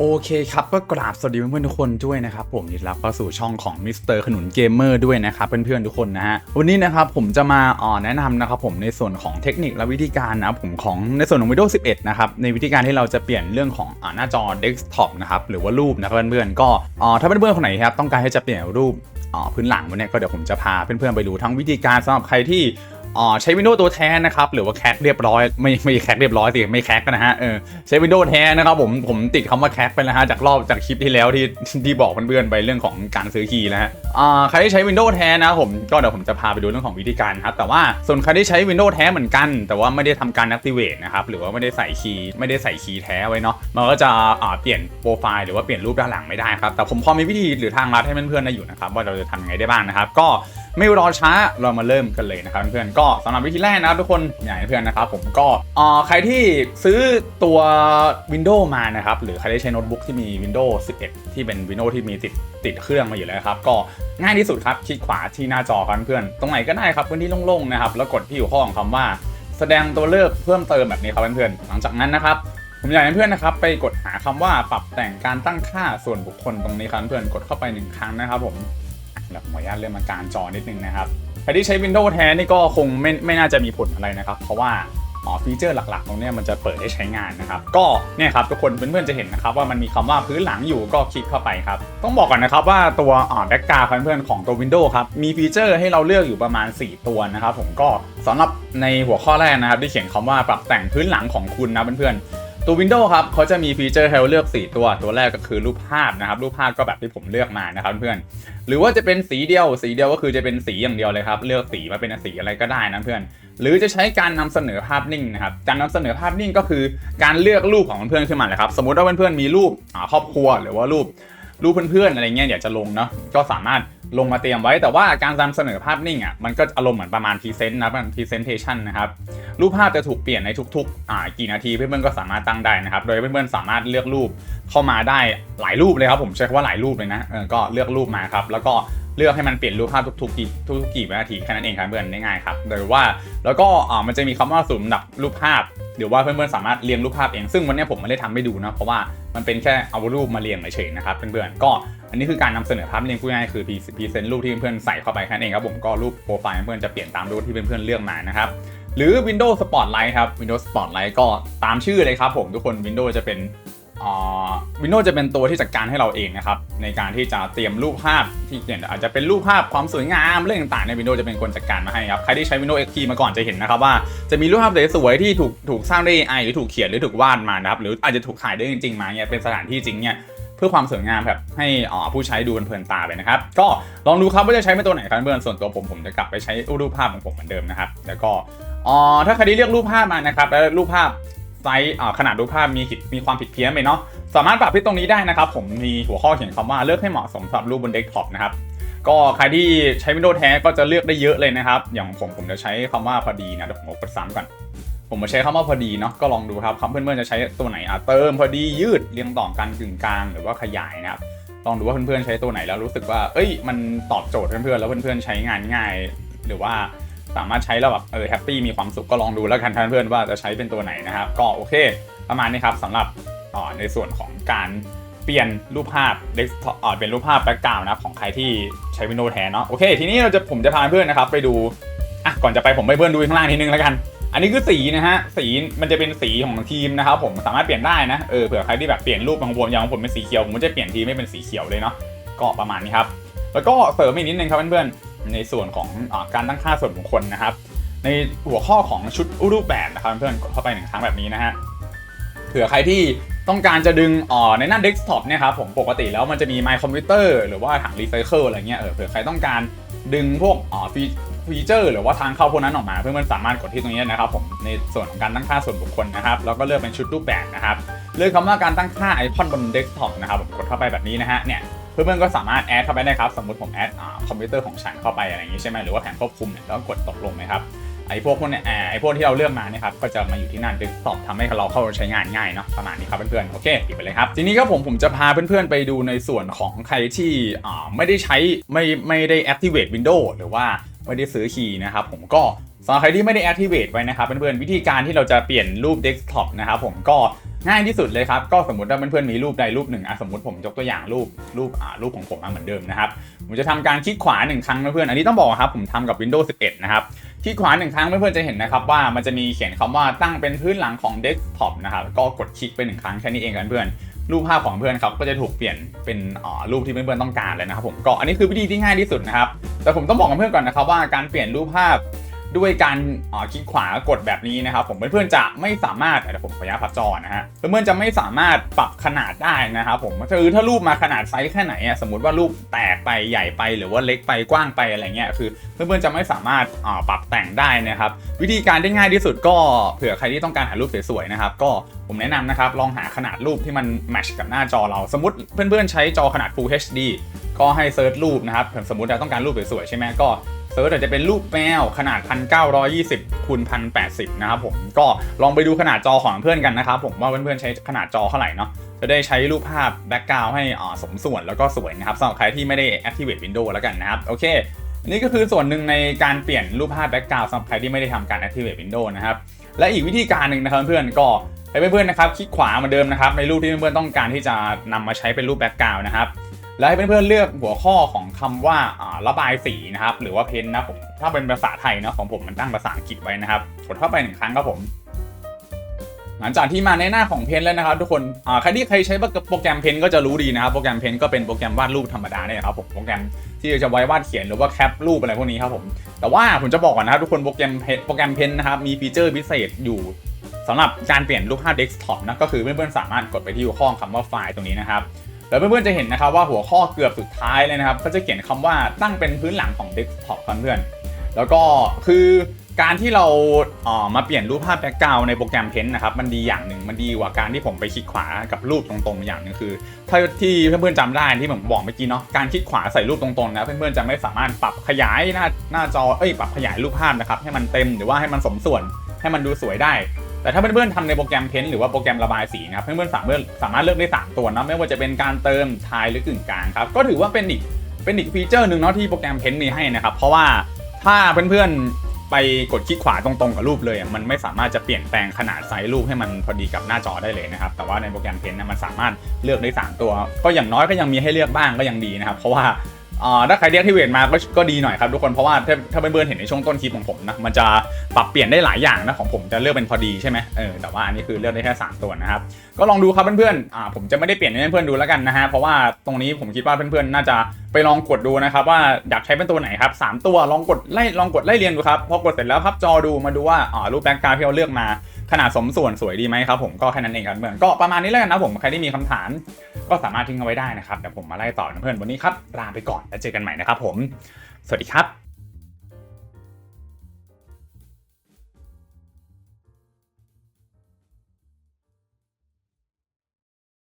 โอเคครับก็กราบสวัสดีเพื่อนๆทุกคนด้วยนะครับผมยินดีรับเข้าสู่ช่องของมิสเตอร์ขนุนเกมเมอร์ด้วยนะครับเพื่อนๆทุกคนนะฮะวันนี้นะครับผมจะมาอ่อแนะนำนะครับผมในส่วนของเทคนิคและวิธีการนะผมของในส่วนของ Windows 11 นะครับในวิธีการที่เราจะเปลี่ยนเรื่องของอ่าหน้าจอเดสก์ท็อปนะครับหรือว่ารูปนะครับเพื่อนๆก็อ่าถ้าเพื่อนๆคนไหนครับต้องการให้จะเปลี่ยนรูปพื้นหลังวันเนี้ยก็เดี๋ยวผมจะพาเพื่อนๆไปดูทั้งวิธีการสำหรับใครที่ อ๋อใช้ Windows ตัวแท้นะครับหรือว่าแคคเรียบร้อย ไม่ไม่แคคเรียบร้อยสิไม่แคคนะฮะเออใช้ Windows แท้นะครับผมผมติดคำว่าแคคไปแล้วฮะจากรอบจากคลิปที่แล้วที่ที่บอกเพื่อนๆไปเรื่องของการซื้อคีย์นะฮะอ่าใครที่ใช้ Windows แท้นะผมก็เดี๋ยวผมจะพาไปดูเรื่องของวิธีการครับแต่ว่าส่วนใครที่ใช้ Windows แท้เหมือนกัน แต่ว่าไม่ได้ทำการ activate นะครับหรือว่าไม่ได้ใส่คีย์ไม่ได้ใส่คีย์แท้ไว้เนาะมันก็จะอ่าเปลี่ยนโปรไฟล์หรือว่าเปลี่ยนรูปด้านหลังไม่ได้ครับแต่ผมพอมีวิธีหรือทางลัดให้เพื่อนๆได้อยู่นะครับว่าเราจะทำยังไงได้บ้างนะครับก็ ไม่รอช้าเรามาเริ่มกันเลยนะครับเพื่อนๆก็สำหรับวิธีแรกนะครับทุกคนอยากให้เพื่อนนะครับผมก็เอ่อใครที่ซื้อตัว Windows มานะครับหรือใครที่ใช้โน้ตบุ๊กที่มี Windows 11 ที่เป็น Windows ที่มีติดติดเครื่องมาอยู่แล้วครับก็ง่ายที่สุดครับคลิกขวาที่หน้าจอครับเพื่อนตรงไหนก็ได้ครับพื้นที่โล่งๆนะครับแล้วกดที่อยู่ข้อของคำว่า แสดงตัวเลือกเพิ่มเติมแบบนี้ครับเพื่อนๆหลังจากนั้นนะครับผมอยากให้เพื่อนนะครับไปกดหาคำว่าปรับแต่งการตั้งค่าส่วนบุคคลตรงนี้ครับเพื่อนกดเข้าไปหนึ่งครั้งนะครับผม แบบขออนุญาตเลื่อนมาการจอนิดนึงนะครับใครที่ใช้ Windows แท้นี่ก็คงไม่ไม่น่าจะมีผลอะไรนะครับ เพราะว่าอ๋อฟีเจอร์หลักๆตรงนี้มันจะเปิดให้ใช้งานนะครับ ก็เนี่ยครับทุกคนเพื่อนๆจะเห็นนะครับว่ามันมีคำว่าพื้นหลังอยู่ก็คลิกเข้าไปครับ ต้องบอกก่อนนะครับว่าตัวอ่าแบ็กกราวเพื่อนๆของตัว Windows ครับ มีฟีเจอร์ให้เราเลือกอยู่ประมาณ 4 ตัวนะครับ ผมก็สำหรับในหัวข้อแรกนะครับที่เขียนคำว่าปรับแต่งพื้นหลังของคุณนะเพื่อนๆ ตัว Windows ครับเขาจะมีฟีเจอร์ให้เราเลือก 4 ตัว ตัวแรกก็คือรูปภาพนะครับ รูปภาพก็แบบที่ผมเลือกมานะครับเพื่อนหรือว่าจะเป็นสีเดียว สีเดียวก็คือจะเป็นสีอย่างเดียวเลยครับ เลือกสีมาเป็นสีอะไรก็ได้นะเพื่อน หรือจะใช้การนำเสนอภาพนิ่งนะครับ การนำเสนอภาพนิ่งก็คือการเลือกรูปของเพื่อนขึ้นมาเลยครับ สมมติว่าเพื่อนๆมีรูปครอบครัวหรือว่ารูปรูปเพื่อนๆอะไรเงี้ยอยากจะลงเนาะ ก็สามารถ ลงมาเตรียมไว้ แต่ว่าการนำเสนอภาพนิ่งอะมันก็อารมณ์เหมือนประมาณพรีเซนต์นะเป็นพรีเซนเทชันนะครับรูปภาพจะถูกเปลี่ยนในทุกๆอ่ากี่นาทีเพื่อนๆก็สามารถตั้งได้นะครับ โดยเพื่อนๆสามารถเลือกรูปเข้ามาได้หลายรูปเลยครับผมใช้คำว่าหลายรูปเลยนะเออก็เลือกรูปมาครับแล้วก็เลือกให้มันเปลี่ยนรูปภาพทุกๆกี่ทุกๆกี่วินาทีแค่นั้นเองครับเพื่อนง่ายๆครับหรือว่าแล้วก็อ่ามันจะมีคำว่าสุ่มดับรูปภาพหรือว่าเพื่อนๆสามารถเรียงรูปภาพเองซึ่งวันนี้ผมไม่ได้ทำให้ดูนะเพราะว่ามันเป็นแค่เอารูปมาเรียงเฉยๆนะครับเพื่อนๆก็ อันนี้คือการนำเสนอภาพเรียงพูดง่ายๆคือพรีเซนต์รูปที่เพื่อนๆใส่เข้าไปแค่นั้นเองครับผมก็รูปโปรไฟล์เพื่อนจะเปลี่ยนตามรูปที่เพื่อนๆเลือกมานะครับหรือ Windows Spotlight ครับ Windows Spotlight ก็ตามชื่อเลยครับผมทุกคน Windows จะเป็นอ่า Windows จะเป็นตัวที่จัดการให้เราเองนะครับในการที่จะเตรียมรูปภาพที่เนี่ยอาจจะเป็นรูปภาพความสวยงามเรื่องต่างๆใน Windows จะเป็นคนจัดการมาให้ครับใครที่ใช้ Windows XP มาก่อนจะเห็นนะครับว่าจะมีรูปภาพสวยๆที่ถูกถูกสร้างด้วย AI หรือถูกเขียนหรือถูกวาดมานะครับหรืออาจจะถูกถ่ายด้วยจริงๆมาเนี่ยเป็นสถานที่จริงเนี่ย เพื่อความสวยงามแบบให้ผู้ใช้ดูเพลินตาไปนะครับ ก็ลองดูครับว่าจะใช้เป็นตัวไหนครับเพื่อนส่วนตัวผมผมจะกลับไปใช้รูปภาพของผมเหมือนเดิมนะครับ แล้วก็ถ้าใครที่เลือกรูปภาพมานะครับแล้วรูปภาพไซส์ขนาดรูปภาพมีผิดมีความผิดเพี้ยนไปเนาะสามารถปรับที่ตรงนี้ได้นะครับผมมีหัวข้อเขียนคำว่าเลือกให้เหมาะสมสำหรับรูปบนเดสก์ท็อปนะครับก็ใครที่ใช้ Windows แท้ก็จะเลือกได้เยอะเลยนะครับ อย่างผมผมจะใช้คำว่าพอดีนะเดี๋ยวผมกดซ้ำก่อน ผมมาใช้คำว่าพอดีเนาะก็ลองดูครับคำเพื่อนๆจะใช้ตัวไหนอะเติมพอดียืดเรียงต่อกันกึ่งกลางหรือว่าขยายนะครับลองดูว่าเพื่อนๆใช้ตัวไหนแล้วรู้สึกว่า เอ้ย มันตอบโจทย์เพื่อนๆแล้วเพื่อนๆใช้งานง่าย หรือว่าสามารถใช้แล้วแบบเออแฮปปี้มีความสุขก็ลองดูแล้วกันเพื่อนๆว่าจะใช้เป็นตัวไหนนะครับก็โอเค ประมาณนี้ครับสำหรับอ่าในส่วนของการเปลี่ยนรูปภาพเดสก์ท็ออ่าเป็นรูปภาพแบ็กกราวน์นะของใครที่ใช้ Windows แทนเนาะโอเค ทีนี้เราจะผมจะพาเพื่อนนะครับไปดูอะก่อนจะไปผมไปเพื่อนดูข้างล่างนิดนึงแล้วกัน อันนี้คือสีนะฮะ สีมันจะเป็นสีของทีมนะครับผมสามารถเปลี่ยนได้นะ เออเผื่อใครที่แบบเปลี่ยนรูปของผมอย่างของผมเป็นสีเขียวผมก็จะเปลี่ยนทีมไม่เป็นสีเขียวเลยเนาะ ก็ประมาณนี้ครับ แล้วก็เสริมอีกนิดนึงครับเพื่อนๆ ในส่วนของอการตั้งค่าส่วนบุคคลนะครับ ในหัวข้อของชุดรูปแบบนะครับเพื่อนๆ กดเข้าไปหนึ่งครั้งแบบนี้นะฮะ เผื่อใครที่ต้องการจะดึงอ่อในหน้าเดสก์ท็อปเนี่ยครับผมปกติแล้วมันจะมี My Computer หรือว่าถังรีไซเคิลอะไรเงี้ยเออเผื่อใครต้องการดึงพวกอ่อฟี ฟีเจอร์หรือว่าทางเข้าพวกนั้นออกมา เพื่อนๆสามารถกดที่ตรงนี้นะครับผมในส่วนของการตั้งค่าส่วนบุคคลนะครับแล้วก็เลือกเป็นชุดรูปแบบนะครับเลือกคำว่าการตั้งค่าไอคอนบนเดสก์ท็อปนะครับผมกดเข้าไปแบบนี้นะฮะเนี่ยเพื่อนๆก็สามารถแอดเข้าไปได้ครับสมมติผมแอดคอมพิวเตอร์ของฉันเข้าไปอะไรอย่างนี้ใช่ไหมหรือว่าแผงควบคุมเนี่ยแล้วกดตกลงนะครับไอ้พวกพวกเนี่ยไอ้พวกที่เราเลือกมาเนี่ยครับก็จะมาอยู่ที่น้าเดสก์ท็อปทำให้เราเข้าใช้งานง่ายเนาะประมาณนี้ครับเพื่อนๆโอเคปิดไปเลยครับทีนี้ครับผมผมจะพาเพื่อนๆไปดูในส่วนของใครที่ไม่ได้ใช้ไม่ไม่ได้ activate window หรือว่า ไม่ได้ซื้อคีย์นะครับผมก็สำหรับใครที่ไม่ได้ activate ไว้นะครับเพื่อนๆวิธีการที่เราจะเปลี่ยนรูป desktop นะครับผมก็ง่ายที่สุดเลยครับ ก็สมมติว่าเพื่อนๆมีรูปใดรูปหนึ่งอะสมมติผมยกตัวอย่างรูปรูปอ่ารูปของผมมาเหมือนเดิมนะครับ ผมจะทำการคลิกขวาหนึ่งครั้งนเพื่อนอันนี้ต้องบอกครับผมทำกับ Windows 11 นะครับคลิกขวาหนึ่งครั้งเพื่อนๆจะเห็นนะครับว่ามันจะมีเขียนคำว่าตั้งเป็นพื้นหลังของ desktop นะครับก็กดคลิกไปหนึ่งครั้งแค่นี้เองกันเพื่อน รูปภาพของเพื่อนครับก็จะถูกเปลี่ยนเป็นรูปที่เพื่อนๆต้องการเลยนะครับผมก็อันนี้คือวิธีที่ง่ายที่สุดนะครับแต่ผมต้องบอกกับเพื่อนก่อนนะครับว่าการเปลี่ยนรูปภาพ ด้วยการอ่าคลิกขวากดแบบนี้นะครับผมเพื่อนๆจะไม่สามารถเดี๋ยวผมขออนุญาตพับจอนะฮะเพื่อนๆจะไม่สามารถปรับขนาดได้นะครับผมคือถ้ารูปมาขนาดไซส์แค่ไหนสมมติว่ารูปแตกไปใหญ่ไปหรือว่าเล็กไปกว้างไปอะไรเงี้ยคือเพื่อนๆจะไม่สามารถอ่าปรับแต่งได้นะครับวิธีการได้ง่ายที่สุดก็เผื่อใครที่ต้องการหารูปสวยๆนะครับก็ผมแนะนำนะครับลองหาขนาดรูปที่มันแมชกับหน้าจอเราสมมติเพื่อนๆใช้จอขนาด Full HD ก็ให้เซิร์ชรูปนะครับสมมติเราต้องการรูปสวยๆใช่ไหมก็ เซิร์ชจะเป็นรูปแมวขนาด 1920คูณ1080 นะครับผมก็ลองไปดูขนาดจอของเพื่อนกันนะครับผมว่าเพื่อนๆใช้ขนาดจอเท่าไหร่เนาะจะได้ใช้รูปภาพแบ็กกราวให้อ่าสมส่วนแล้วก็สวยนะครับสำหรับใครที่ไม่ได้ activate Windows แล้วกันนะครับโอเคนนี้ก็คือส่วนหนึ่งในการเปลี่ยนรูปภาพแบ็กกราวสำหรับใครที่ไม่ได้ทำการ activate Windows นะครับและอีกวิธีการหนึ่งนะครับเพื่อนๆก็ให้เพื่อนๆนะครับคลิกขวาเหมือนเดิมนะครับในรูปที่เพื่อนๆต้องการที่จะนำมาใช้เป็นรูปแบ็กกราวนะครับ และให้เพื่อนๆเลือกหัวข้อของคำว่าอ่าระบายสีนะครับ หรือว่าเพ้นนะผมถ้าเป็นภาษาไทยนะของผมมันตั้งภาษาอังกฤษไว้นะครับกดเข้าไปหนึ่งครั้งครับผมหลังจากที่มาในหน้าของเพนแล้วนะครับ ทุกคนใครที่เคยใช้โปรแกรมเพนก็จะรู้ดีนะครับ โปรแกรมเพนก็เป็นโปรแกรมวาดรูปธรรมดาเนี่ยครับผมโปรแกรมที่จะไว้วาดเขียนหรือว่าแคปรูปอะไรพวกนี้ครับผม แต่ว่าผมจะบอกก่อนนะครับทุกคนโปรแกรมเพนโปรแกรมเพนนะครับมีฟีเจอร์พิเศษอยู่สำหรับการเปลี่ยนรูปภาพเดสก์ท็อปนะก็คือเพื่อนๆสามารถกดไปที่หัวข้อคำว่าไฟล์ตรงนี้นะครับ แล้วเพื่อนๆจะเห็นนะครับว่าหัวข้อเกือบสุดท้ายเลยนะครับก็จะเขียนคำว่าตั้งเป็นพื้นหลังของเดสก์ท็อปเพื่อนๆแล้วก็คือการที่เราเอ่อมาเปลี่ยนรูปภาพแบ็กกราวในโปรแกรมเพนนะครับมันดีอย่างหนึ่งมันดีกว่าการที่ผมไปคลิกขวากับรูปตรงๆอย่างหนึงคือถ้าที่เพื่อนๆจำได้ที่ผมบอกเมื่อกี้เนาะการคลิกขวาใส่รูปตรงๆนะเพื่อนๆจะไม่สามารถปรับขยายหน้าหน้าจอเอ้ยปรับขยายรูปภาพนะครับให้มันเต็มหรือว่าให้มันสมส่วนให้มันดูสวยได้ แต่ถ้าเพื่อนๆทำในโปรแกรมเพนหรือว่าโปรแกรมระบายสีนะครับเพื่อนๆสามารถสามารถเลือกได้สามตัวนะไม่ว่าจะเป็นการเติมทายหรือกึ่งกลางครับก็ถือว่าเป็นอีกเป็นอีกฟีเจอร์หนึ่งเนาะที่โปรแกรมเพนมีให้นะครับเพราะว่าถ้าเพื่อนๆไปกดคลิกขวาตรงๆกับรูปเลยมันไม่สามารถจะเปลี่ยนแปลงขนาดไซส์รูปให้มันพอดีกับหน้าจอได้เลยนะครับแต่ว่าในโปรแกรมเพนนะมันสามารถเลือกได้สามตัว ก็อย่างน้อยก็ยังมีให้เลือกบ้างก็ยังดีนะครับเพราะว่า อ่าถ้าใครเรียกที่เวทมาก็ก็ดีหน่อยครับทุกคนเพราะว่าถ้าถ้าเพื่อนๆเห็นในช่วงต้นคลิปของผมนะมันจะปรับเปลี่ยนได้หลายอย่างนะของผมจะเลือกเป็นพอดีใช่ไหมเออแต่ว่าอันนี้คือเลือกได้แค่ 3 ตัวนะครับก็ลองดูครับเพื่อนๆอ่าผมจะไม่ได้เปลี่ยนให้เพื่อนๆดูแล้วกันนะฮะเพราะว่าตรงนี้ผมคิดว่าเพื่อนๆน่าจะไปลองกดดูนะครับว่าอยากใช้เป็นตัวไหนครับสามตัวลองกดไล่ลองกดไล่เรียงดูครับพอกดเสร็จแล้วพับจอดูมาดูว่าอ่ารูปแบ็กกราวด์ที่เราเลือกมาขนาดสมส่วนสวยดีไหมครับผมก็แค่นั้นเองครับเพื่อนก็ประมาณนี้แล้วกันนะผมใครที่มีคำถาม ก็สามารถทิ้งเอาไว้ได้นะครับเดี๋ยวผมมาไล่ต่อเพื่อนวันนี้ครับลาไปก่อนแล้วเจอกันใหม่นะครับผม สวัสดีครับ